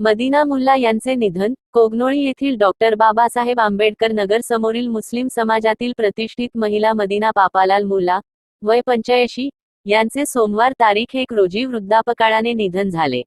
मदिना मुल्ला यांचे निधन कोगनोळी येथील डॉक्टर बाबासाहेब आंबेडकर नगर समोरील मुस्लिम समाजातील प्रतिष्ठित महिला मदिना पापालाल मुल्ला वय पंच्याऐंशी यांचे सोमवार तारीख एक रोजी वृद्धापकाळाने निधन झाले.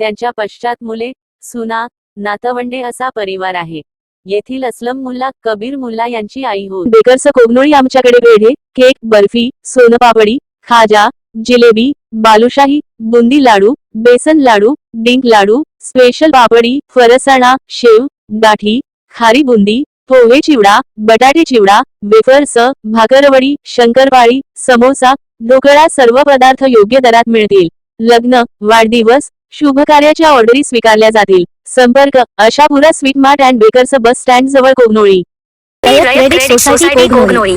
त्यांच्या पश्चात मुले सुना नातवंडे असा परिवार आहे. येथील असलम मुल्ला कबीर मुल्ला यांची आई हो बेकर्स कोगनोळी आमच्याकडे पेढे केक बर्फी सोनपापडी खाजा जिलेबी बालुशाही बुंदी लाडू बेसन लाडू डिंक लाडू स्पेशल पापडी फरसाणा शेव गाठी खारी बुंदी पोहे चिवडा बटाटे चिवडा वेफर्स भाकरवडी शंकरपाळी समोसा ढोकळा सर्व पदार्थ योग्य दरात मिळतील. लग्न वाढदिवस शुभ कार्याच्या ऑर्डरी स्वीकारल्या जातील. संपर्क Ashapura sweet mart and bakers bus stand जवळ कोगनोळी. सोसायटी कोगनोळी.